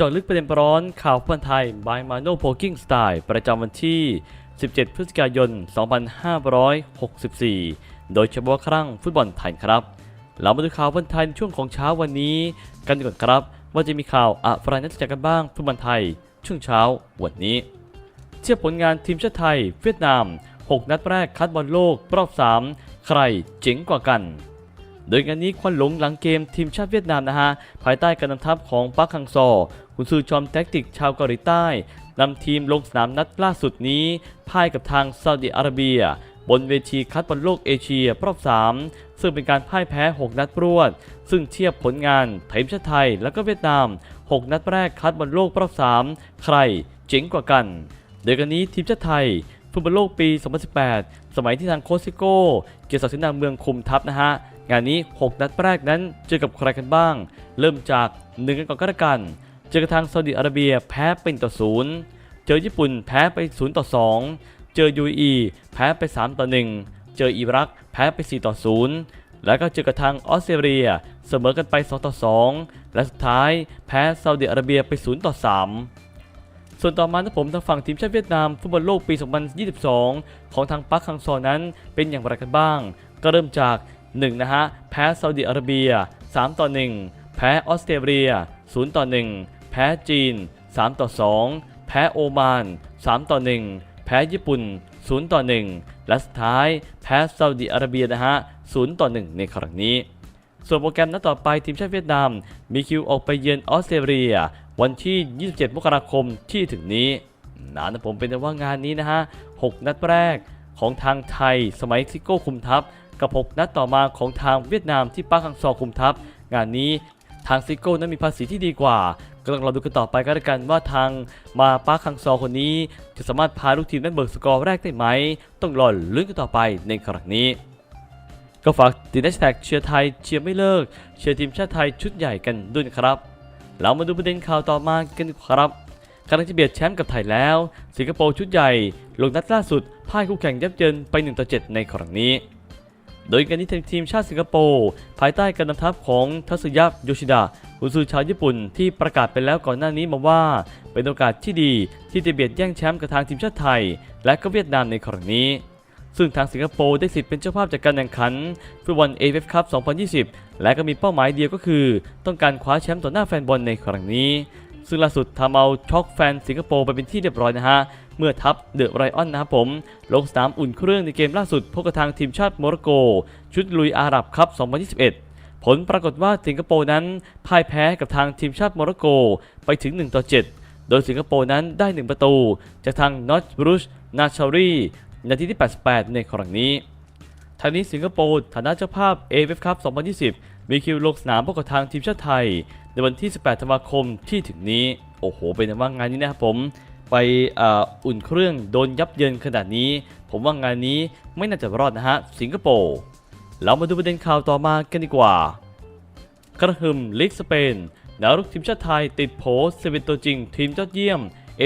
จาะลึกประเด็นร้อนข่าวฟุตบอลไทย by Mano Poking Style ประจำวันที่ 17 พฤศจิกายน 2564 โดยเฉพาะครั้งฟุตบอลไทยครับ เรามาดูข่าวฟุตบอลไทยในช่วงของเช้าวันนี้กันก่อนครับ ว่าจะมีข่าวอะไรน่าสนใจกันบ้างฟุตบอลไทย ช่วงเช้าวันนี้ เทียบผลงานทีมชาติไทย เวียดนาม 6 นัดแรกคัดบอลโลกรอบ 3 ใครเจ๋งกว่ากัน โดยงานนี้ควันหลงหลังเกมทีมชาติเวียดนามนะฮะภายใต้การนำทัพของปักฮังซอคุณซือชอมแท็กติกชาวเกาหลีใต้นำทีมลงสนามนัดล่าสุดนี้พ่ายกับทางซาอุดิอาระเบีย บนเวทีคัดบอลโลกเอเชียรอบ 3 ซึ่งเป็นการพ่ายแพ้ 6 นัดรวด ซึ่งเทียบผลงานทีมชาติไทยและก็เวียดนาม 6 นัดแรกคัดบอลโลกรอบ 3 ใครเจ๋งกว่ากันโดยกันนี้ทีมชาติไทยฟุตบอลโลกปี 2018 สมัยที่ทางโคชซิโก้ เกียรติศักดิ์สินาเมืองคุมทัพนะฮะ งานนี้ 6 นัดแรกนั้นเจอกับใครกันบ้าง เริ่มจากหนึ่งกันก่อนก็แล้วกัน เจอกับทางซาอุดิอาระเบียแพ้เป็นต่อศูนย์เจอญี่ปุ่นแพ้ไป0ต่อ2เจอ UAE แพ้ไป3ต่อ1เจออิรักแพ้ไป4ต่อ0แล้วก็เจอกับทางออสเตรเลียเสมอกันไป2ต่อ2และสุดท้ายแพ้ซาอุดิอาระเบียไป0ต่อ3ส่วนต่อมานะผมทางฝั่งทีมชาติเวียดนามฟุตบอลโลกปี 2022 ของทางปักฮังซอนั้นเป็นอย่างไรกันบ้าง ก็เริ่มจาก 1นะฮะแพ้ซาอุดิอาระเบีย 3 ต่อ 1 แพ้ออสเตรเลีย 0 ต่อ 1 แพ้จีน 3 ต่อ 2 แพ้โอมาน 3 ต่อ 1 แพ้ญี่ปุ่น 0 ต่อ 1 และสุดท้ายแพ้ซาอุดิอาระเบียนะฮะ 0 ต่อ 1 ในครั้งนี้ ส่วนโปรแกรมนัดต่อไปทีมชาติเวียดนาม มีคิวออกไปเยือนออสเตรเลีย วันที่ 27 มกราคมที่ถึงนี้นะนะผมเป็นแต่ว่างานนี้นะฮะ 6 นัดแรกของทางไทยสมัยซิโก้คุมทัพ กับ 6 นัดต่อมาของทางเวียดนามที่ปาร์คฮังซอคุมทัพ งานนี้ทางซิโก้นั้นมีภาษีที่ดีกว่าก็ต้องรอดูกันต่อไปก็แล้วกันว่าทางมาปาร์คฮังซอคนนี้ จะสามารถพาลูกทีมนั้นเบิกสกอร์แรกได้ไหม ต้องรอลุ้นกันต่อไปในครั้งนี้ ก็ฝากติดแฮชแท็กเชียร์ไทยเชียร์ไม่เลิก เชียร์ทีมชาติไทยชุดใหญ่กันด้วยนะครับ เรามาดูประเด็นข่าวต่อมากันครับกำลังจะเบียดแชมป์กับไทยแล้ว สิงคโปร์ชุดใหญ่ ลงนัดล่าสุดพ่ายคู่แข่งยับเยินไป1ต่อ7ในครั้งนี้ โดยการนี้ทีมชาติสิงคโปร์ภายใต้การนำทัพของทัศยะโยชิดะกุนซือชาวญี่ปุ่นที่ประกาศไปแล้วก่อนหน้านี้มาว่า เป็นโอกาสที่ดีที่จะเบียดแย่งแชมป์กับทางทีมชาติไทย และก็เวียดนามในครั้งนี้ ซึ่งทางสิงคโปร์ได้สิทธิ์เป็นเจ้าภาพจากการแข่งขันฟุตบอล AFF Cup 2020 และก็มีเป้าหมายเดียวก็คือ ต้องการคว้าแชมป์ต่อหน้าแฟนบอลในครั้งนี้ ซึ่งล่าสุดทำเอาช็อกแฟนสิงคโปร์ไปเป็นที่เรียบร้อยนะฮะ เมื่อทัพเดอะไรออนนะครับผม ลงสนามอุ่นเครื่องในเกมล่าสุดพบกับทางทีมชาติโมร็อกโก ชุดลุยอาหรับครับ2021 ผลปรากฏว่าสิงคโปร์นั้นพ่ายแพ้กับทางทีมชาติโมร็อกโกไปถึง 1 ต่อ 7 โดยสิงคโปร์นั้นได้ 1 ประตู จากทางนอตบรูชนาชารีนาทีที่ 88 ในครั้งนี้ทางนี้สิงคโปร์ฐานะเจ้าภาพ AFF Cup 2020 มีคิวลงสนามพบกับทางทีมชาติไทย ในวันที่ 18 ธันวาคมที่ถึงนี้ โอ้โห เป็นว่างานนี้นะครับผม ไปอ,อุ่นเครื่องโดนยับเยินขนาดนี้ ผมว่างานนี้ไม่น่าจะรอดนะฮะ สิงคโปร์ เรามาดูประเด็นข่าวต่อมากันดีกว่า กระหึ่มลีกสเปนดาวรุกทีมชาติไทยติดโผเซเว่นตัวจริง ทีมยอดเยี่ยม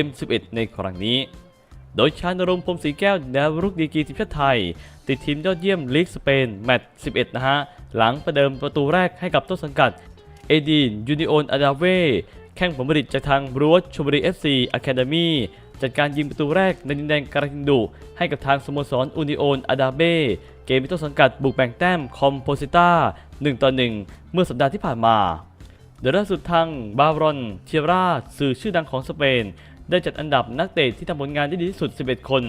M11 ในครั้งนี้ โดยชานรงพรมศรีแก้วดาวรุกดีกีทีมชาติไทย ติดทีมยอดเยี่ยมลีกสเปนแมตช์11 นะฮะ หลังประเดิมประตูแรกให้กับต้นสังกัด เอดีน ยูนิโอนอาดาเว แข่งผลผลิตจากทางบรูวชมบุรีเอฟซีอะคาเดมีจัดการยิงประตูแรกในดินแดนการินดุ ให้กับทางสโมสรอูนิโอนอาดาเบ เกมที่ต้นสังกัดบุกแบ่งแต้มคอมโพซิต้า1ต่อ1 เมื่อสัปดาห์ที่ผ่านมา โดยล่าสุดทางบารอนเทียร่าสื่อชื่อดังของสเปน ได้จัดอันดับนักเตะที่ทำผลงานได้ดีที่สุด 11 คน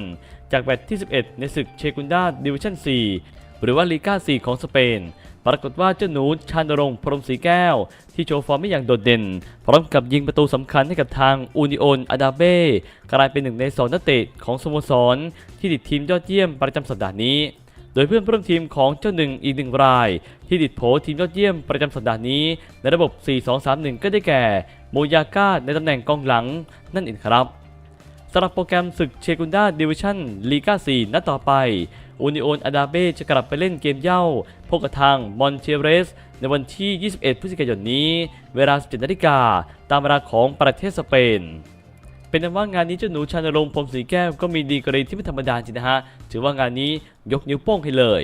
จากแมตที่ 11 ในศึกเชกุนดาดิวิชั่น 4 หรือว่าลีกา4ของสเปน ปรากฏว่าเจ้าหนูชานรงพรมศรีแก้ว ที่โชว์ฟอร์มไม่อย่างโดดเด่น พร้อมกับยิงประตูสำคัญให้กับทางอูนิโอนอาดาเบ้กลายเป็นหนึ่งในสองนักเตะของสโมสร ที่ติดทีมยอดเยี่ยมประจำสัปดาห์นี้ โดยเพื่อนร่วมทีมของเจ้าหนึ่งอีกหนึ่งราย ที่ติดโผทีมยอดเยี่ยมประจำสัปดาห์นี้ ในระบบ 4-2-3-1 ก็ได้แก่ โมยาก้าในตำแหน่งกองหลัง นั่นเองครับสำหรับโปรแกรมศึกเชกุนดาดิวิชั่นลีกา4นัดต่อไปอูนิโอนอาดาเบจะกลับไปเล่นเกมเย่าพบกับทางมอนเชเรส ในวันที่ 21 พฤศจิกายนนี้ เวลา 17นาฬิกาตามเวลาของประเทศสเปนเป็นนั้นว่างานนี้เจ้าหนูชานรงค์พรมศรีแก้วก็มีดีกรีที่ไม่ธรรมดาจริงนะฮะ ถือว่างานนี้ยกนิ้วโป้งให้เลย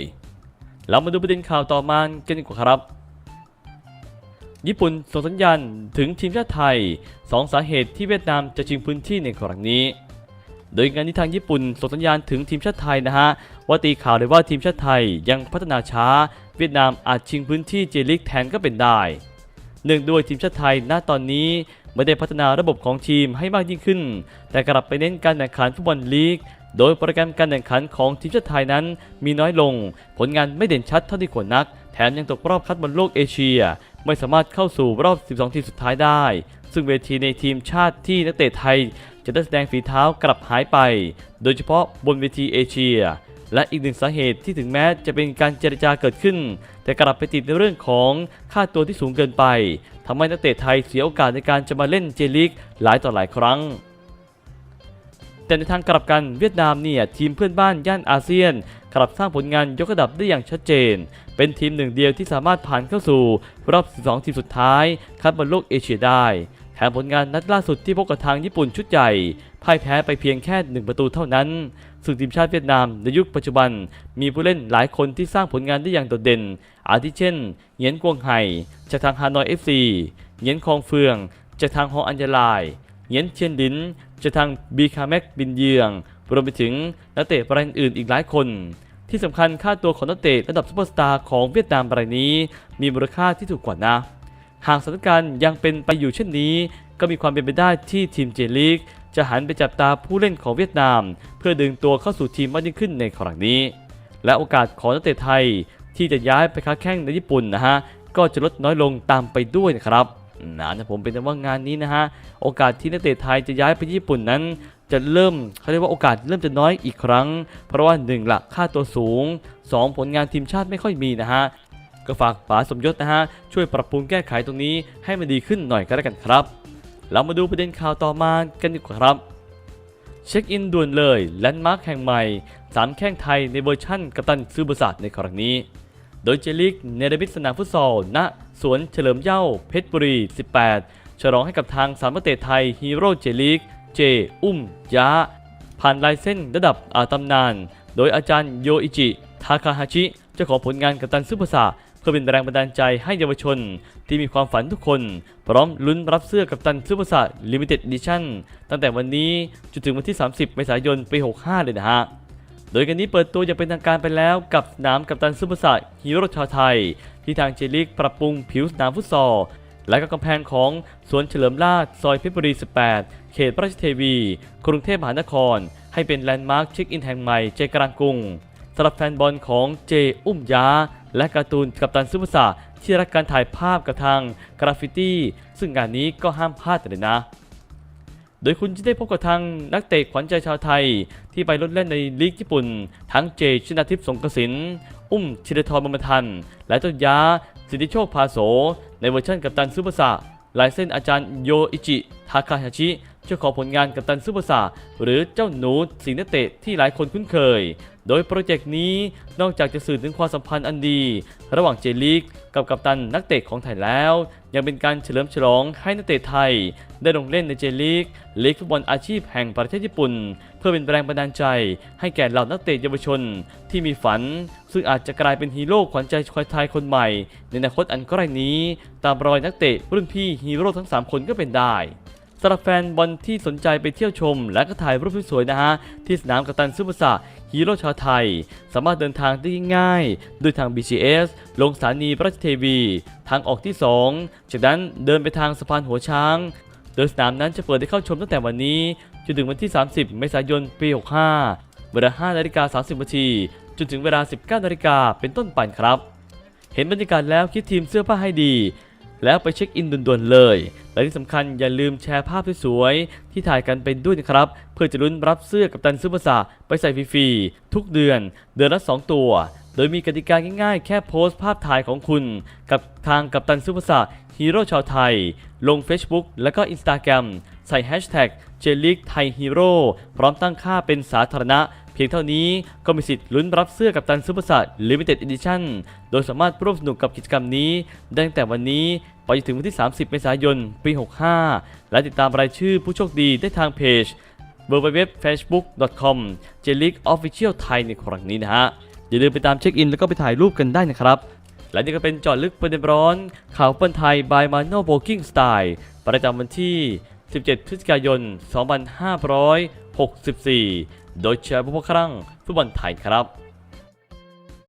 เรามาดูประเด็นข่าวต่อมากันดีกว่าครับ ญี่ปุ่นส่งสัญญาณถึงทีมชาติไทยสองสาเหตุที่เวียดนามจะชิงพื้นที่ในครั้งนี้ โดยงานที่ทางญี่ปุ่นส่งสัญญาณถึงทีมชาติไทยนะฮะว่าตีข่าวเลยว่าทีมชาติไทยยังพัฒนาช้า เวียดนามอาจชิงพื้นที่เจลิกแทนก็เป็นได้เนื่องด้วยทีมชาติไทยณตอนนี้ไม่ได้พัฒนาระบบของทีมให้มากยิ่งขึ้น แต่กลับไปเน้นการแข่งขันฟุตบอลลีก โดยโปรแกรมการแข่งขันของทีมชาติไทยนั้น มีน้อยลง ผลงานไม่เด่นชัดเท่าที่ควรนัก แถมยังตกรอบคัดบอลโลกเอเชีย ไม่สามารถเข้าสู่รอบ 12 ทีมสุดท้ายได้ ซึ่งเวทีในทีมชาติที่นักเตะไทย จะได้แสดงฝีเท้ากลับหายไป โดยเฉพาะบนเวทีเอเชีย และอีกหนึ่งสาเหตุที่ถึงแม้จะเป็นการเจรจาเกิดขึ้น แต่กลับไปติดในเรื่องของค่าตัวที่สูงเกินไปทำให้นักเตะไทยเสียโอกาสในการจะมาเล่นเจลีกหลายต่อหลายครั้งแต่ในทางกลับกันเวียดนามเนี่ยทีมเพื่อนบ้านย่านอาเซียนกลับสร้างผลงานยกระดับได้อย่างชัดเจน เป็นทีมหนึ่งเดียวที่สามารถผ่านเข้าสู่รอบ 12 ทีมสุดท้าย คัดบอลโลกเอเชียได้ แถมผลงานนัดล่าสุดที่พบกับทางญี่ปุ่นชุดใหญ่พ่ายแพ้ไปเพียงแค่ 1 ประตูเท่านั้น ซึ่งทีมชาติเวียดนามในยุคปัจจุบัน มีผู้เล่นหลายคนที่สร้างผลงานได้อย่างโดดเด่น อาทิเช่นเหงียนกวงไห่จากทางฮานอยเอฟซีเหงียนคองเฟืองจากทางฮองอัญญาลายเหงียนเชียนลินจากทางบีคาแม็กบินเยืองรวมไปถึงนักเตะรายอื่นอีกหลายคนที่สำคัญค่าตัวของนักเตะระดับซุปเปอร์สตาร์ของเวียดนามรายนี้ มีมูลค่าที่ถูกกว่านะ หากสถานการณ์ยังเป็นไปอยู่เช่นนี้ ก็มีความเป็นไปได้ที่ทีมเจลีกจะหันไปจับตาผู้เล่นของเวียดนาม เพื่อดึงตัวเข้าสู่ทีมมากยิ่งขึ้นในครั้งนี้ และโอกาสของนักเตะไทยที่จะย้ายไปค้าแข่งในญี่ปุ่นนะฮะก็จะลดน้อยลงตามไปด้วยนะครับนะนะผมเป็นว่างานนี้นะฮะโอกาสที่นักเตะไทยจะย้ายไปญี่ปุ่นนั้น จะเริ่มเขาเรียกว่าโอกาสเริ่มจะน้อยอีกครั้ง เพราะว่า1ละค่าตัวสูง 2 ผลงานทีมชาติไม่ค่อยมีนะฮะ ก็ฝากป๋าสมยศนะฮะช่วยปรับปรุงแก้ไขตรงนี้ให้มันดีขึ้นหน่อยก็แล้วกันครับ เรามาดูประเด็นข่าวต่อมากันดีกว่าครับ เช็คอินด่วนเลยแลนด์มาร์คแห่งใหม่3แข้งไทยในเวอร์ชั่นกัปตันซื้อบริษัทในครั้งนี้ โดยเจลิกเนรมิตสนามฟุตซอลณสวนเฉลิมเย้าเพชรบุรี 18 ฉลองให้กับทางสามเตะไทยฮีโร่เจลิกเจ อุ้มยะผ่านลายเส้นระดับอาตำนาน โดยอาจารย์โยอิจิ ทาคาฮาชิ เจ้าของผลงานกัปตันซึบะสะเพื่อเป็นแรงบันดาลใจให้เยาวชน ที่มีความฝันทุกคน พร้อมลุ้นรับเสื้อกัปตันซึบะสะลิมิเต็ดดิชั่นตั้งแต่วันนี้จนถึงวันที่ 30 เมษายนปี 65 เลยนะฮะโดยกันนี้เปิดตัวอย่างเป็นทางการไปแล้วกับสนามกัปตันซุปเปอร์สัตฮีโร่ชาวไทย ที่ทางเจลิกปรับปรุงผิวสนามฟุตซอลและก็กำแพงของสวนเฉลิมราชซอยเพชรบุรี 18 เขตพระราชเทวี กรุงเทพมหานคร ให้เป็นแลนด์มาร์คเช็คอินแห่งใหม่ใจกลางกรุงสำหรับแฟนบอลของเจ อุ้มยา และการ์ตูนกัปตันซุปเปอร์สัตที่รักการถ่ายภาพกับทางกราฟฟิตี้ ซึ่งงานนี้ก็ห้ามพลาดเลยนะ โดยคุณจะได้พบกับทางนักเตะขวัญใจชาวไทย ที่ไปลดเล่นในลีกญี่ปุ่น ทั้งเจชนาทิพย์สงกสิน อุ้มชิรทรบรมทัน และต้นยาสิทธิโชคพาโส ในเวอร์ชันกัปตันซูเปอร์สะลายเส้นอาจารย์โยอิจิ ทาคาฮาชิเจ้าของผลงานกัปตันซูเปอร์สะหรือเจ้าหนูสิงนเตะที่หลายคนคุ้นเคย โดยโปรเจกต์นี้นอกจากจะสื่อถึงความสัมพันธ์อันดี ระหว่างเจลีกกับกัปตันนักเตะของไทยแล้ว ยังเป็นการเฉลิมฉลองให้นักเตะไทย ได้ลงเล่นในเจลีกลีกฟุตบอลอาชีพแห่งประเทศญี่ปุ่น เพื่อเป็นแรงบันดาลใจ ให้แก่เหล่านักเตะเยาวชน ที่มีฝัน ซึ่งอาจจะกลายเป็นฮีโร่ขวัญใจชาวไทยคนใหม่ ในอนาคตอันใกล้นี้ ตามรอยนักเตะรุ่นพี่ฮีโร่ทั้ง 3 คนก็เป็นได้ สำหรับแฟนบอลที่สนใจไปเที่ยวชม และก็ถ่ายรูปสวยๆนะฮะ ที่สนามกัปตันซุปเปอร์สะฮีโร่ชาวไทย สามารถเดินทางได้ง่ายด้วยทาง BCS ลงสถานีระราชเทวี ทางออกที่ 2 จากนั้นเดินไปทางสะพานหัวช้าง โดยสนามนั้นจะเปิดให้เข้าชมตั้งแต่วันนี้จนถึงวันที่ 30 เมษายน ปี 65 เวลา5นาฬิกา30นาทีจนถึงเวลา 19นาฬิกาเป็นต้นไปครับ เห็นบรรยากาศแล้วคิดทีมเสื้อผ้าให้ดี แล้วไปเช็คอินด่วนๆเลย และที่สำคัญอย่าลืมแชร์ภาพสวยๆที่ถ่ายกันไปด้วยนะครับ เพื่อจะลุ้นรับเสื้อกับตันซูเปอร์สะไปใส่ฟรีๆทุกเดือน เดือนละ 2 ตัว โดยมีกติกาง่ายๆ แค่โพสต์ภาพถ่ายของคุณ กับทางกัปตันซูเปอร์สะฮีโร่ชาวไทย ลง Facebook แล้วก็ Instagram ใส่แฮชแท็กเจลิกไทยฮีโร่พร้อมตั้งค่าเป็นสาธารณะ พียงเท่านี้ก็มีสิทธิ์ลุ้นรับเสื้อกับตันซูเปอร์สัตลิมิเต็ดอีดิชั่นโดยสามารถร่วมสนุกกับกิจกรรมนี้ได้ตั้งแต่วันนี้ไปจนถึงวันที่ 30 เมษายน ปี 65 และติดตามรายชื่อผู้โชคดีได้ทางเพจ www.facebook.com j l e a g u e official thai ในครั้งนี้นะฮะ อย่าลืมไปตามเช็คอินแล้วก็ไปถ่ายรูปกันได้นะครับ และนี่ก็เป็นจอดลึกประเด็นร้อน ข่าวเปิ้ลไทย by Mano Walking Style ประจำวันที่ 17 พฤศจิกายน 2564 โดยเชียร์พวกครั้งฟุตบอลไทยครับ